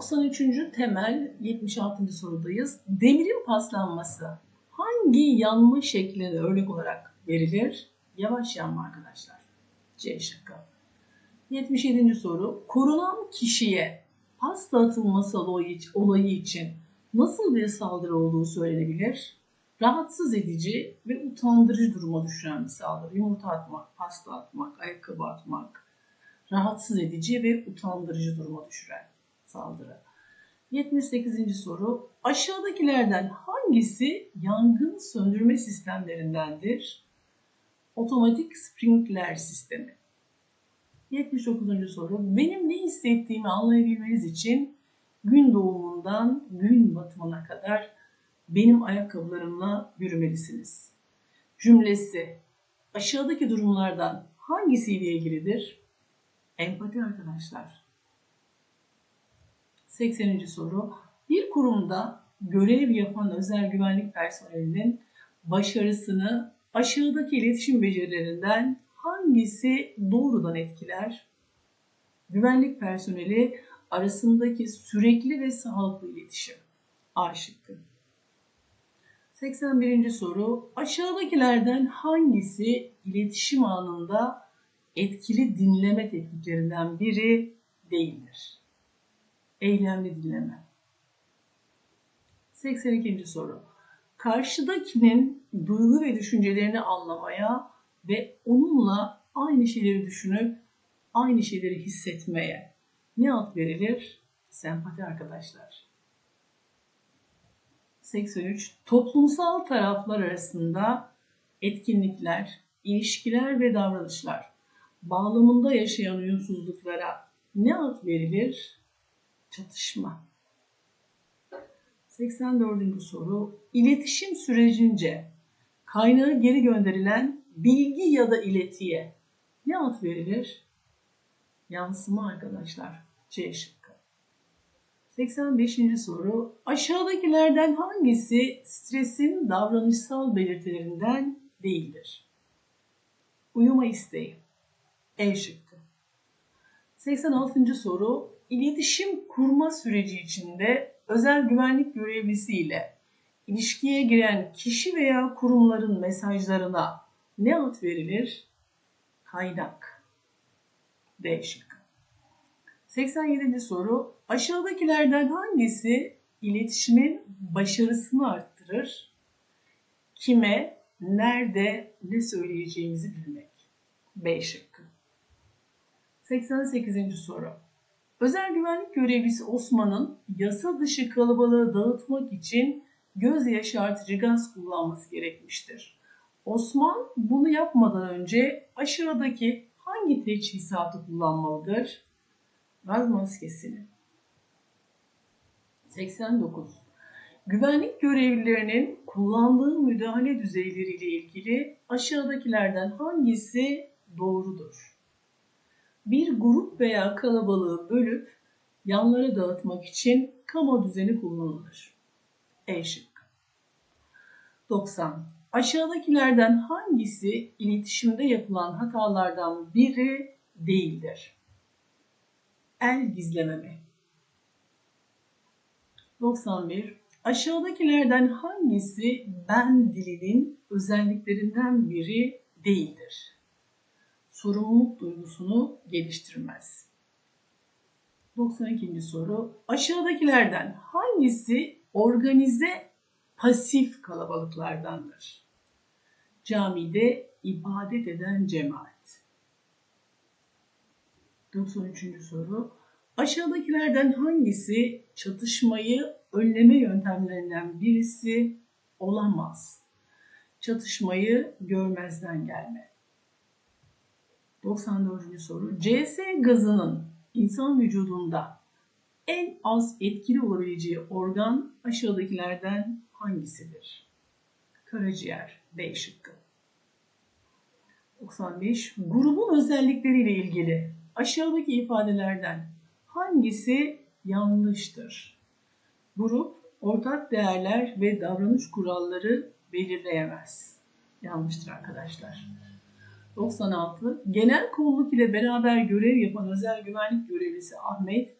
93. temel 76. sorudayız. Demirin paslanması hangi yanma şekline örnek olarak verilir? Yavaş yanma arkadaşlar. C şıkkı. 77. soru. Korunan kişiye pasta atılması olayı için nasıl bir saldırı olduğu söylenebilir? Rahatsız edici ve utandırıcı duruma düşüren bir saldırı. Yumurta atmak, pasta atmak, ayakkabı atmak. Rahatsız edici ve utandırıcı duruma düşüren saldırı. 78. soru. Aşağıdakilerden hangisi yangın söndürme sistemlerindendir? Otomatik sprinkler sistemi. 79. soru. Benim ne hissettiğimi anlayabilmeniz için gün doğumundan gün batımına kadar benim ayakkabılarımla yürümelisiniz. Cümlesi aşağıdaki durumlardan hangisiyle ilgilidir? Empati arkadaşlar. 80. soru. Bir kurumda görev yapan özel güvenlik personelinin başarısını aşağıdaki iletişim becerilerinden hangisi doğrudan etkiler? Güvenlik personeli arasındaki sürekli ve sağlıklı iletişim. A şıkkı. 81. soru. Aşağıdakilerden hangisi iletişim anında etkili dinleme tekniklerinden biri değildir? Eylemli dinleme. 82. soru. Karşıdakinin duygu ve düşüncelerini anlamaya ve onunla aynı şeyleri düşünüp aynı şeyleri hissetmeye ne ad verilir? Sempati arkadaşlar. 83. Toplumsal taraflar arasında etkinlikler, ilişkiler ve davranışlar bağlamında yaşayan uyumsuzluklara ne ad verilir? Çatışma. 84. soru. İletişim sürecince kaynağı geri gönderilen bilgi ya da iletiye ne ad verilir? Yansıma arkadaşlar. C şıkkı. 85. soru. Aşağıdakilerden hangisi stresin davranışsal belirtilerinden değildir? Uyuma isteği. E şıkkı. 86. soru. İletişim kurma süreci içinde özel güvenlik görevlisi ile ilişkiye giren kişi veya kurumların mesajlarına ne ad verilir? Kaynak. D şıkkı. 87. soru. Aşağıdakilerden hangisi iletişimin başarısını arttırır? Kime, nerede, ne söyleyeceğimizi bilmek. B şıkkı. 88. soru. Özel güvenlik görevlisi Osman'ın yasa dışı kalabalığı dağıtmak için göz yaşartıcı gaz kullanması gerekmiştir. Osman bunu yapmadan önce aşağıdaki hangi teçhizatı kullanmalıdır? Gaz maskesini. 89. Güvenlik görevlilerinin kullandığı müdahale düzeyleriyle ilgili aşağıdakilerden hangisi doğrudur? Bir grup veya kalabalığı bölüp yanlara dağıtmak için kama düzeni kullanılır. E şıkkı. 90. Aşağıdakilerden hangisi iletişimde yapılan hatalardan biri değildir? El gizlememe. 91. Aşağıdakilerden hangisi ben dilinin özelliklerinden biri değildir? Sorumluluk duygusunu geliştirmez. 92. soru. Aşağıdakilerden hangisi organize pasif kalabalıklardandır? Camide ibadet eden cemaat. 93. soru. Aşağıdakilerden hangisi çatışmayı önleme yöntemlerinden birisi olamaz? Çatışmayı görmezden gelme. 94. soru. CS gazının insan vücudunda en az etkili olabileceği organ aşağıdakilerden hangisidir? Karaciğer B şıkkı. 95. Grubun özellikleriyle ilgili aşağıdaki ifadelerden hangisi yanlıştır? Grup ortak değerler ve davranış kuralları belirleyemez. Yanlıştır arkadaşlar. 96. Genel kolluk ile beraber görev yapan özel güvenlik görevlisi Ahmet,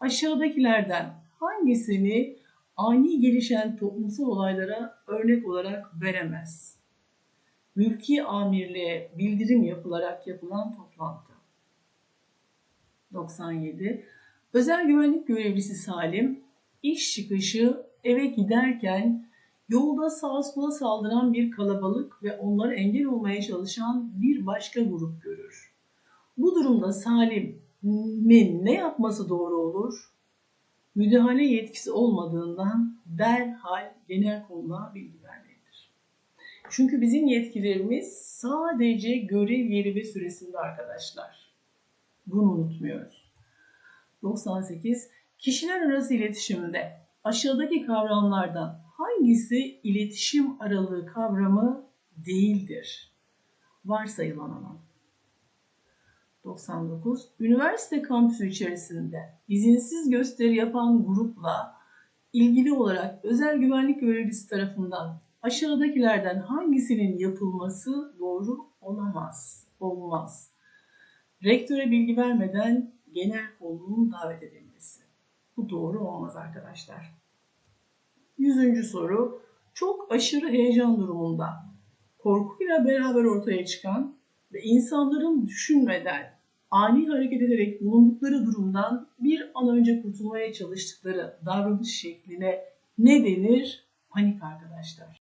aşağıdakilerden hangisini ani gelişen toplumsal olaylara örnek olarak veremez? Mülki amirliğe bildirim yapılarak yapılan toplantı. 97. Özel güvenlik görevlisi Salim, iş çıkışı eve giderken yolda sağa sola saldıran bir kalabalık ve onlara engel olmaya çalışan bir başka grup görür. Bu durumda Salim'in ne yapması doğru olur? Müdahale yetkisi olmadığından derhal genel konuğa bilgi vermelidir. Çünkü bizim yetkilerimiz sadece görev yeri ve süresinde arkadaşlar. Bunu unutmuyoruz. 98. Kişiler arası iletişimde aşağıdaki kavramlardan hangisi iletişim aralığı kavramı değildir? Varsayılan alan. 99. Üniversite kampüsü içerisinde izinsiz gösteri yapan grupla ilgili olarak özel güvenlik görevlisi tarafından aşağıdakilerden hangisinin yapılması doğru olamaz, olmaz. Rektöre bilgi vermeden genel kurulun davet edilmesi. Bu doğru olmaz arkadaşlar. Yüzüncü soru. Çok aşırı heyecan durumunda korkuyla beraber ortaya çıkan ve insanların düşünmeden ani hareket ederek bulundukları durumdan bir an önce kurtulmaya çalıştıkları davranış şekline ne denir? Panik arkadaşlar.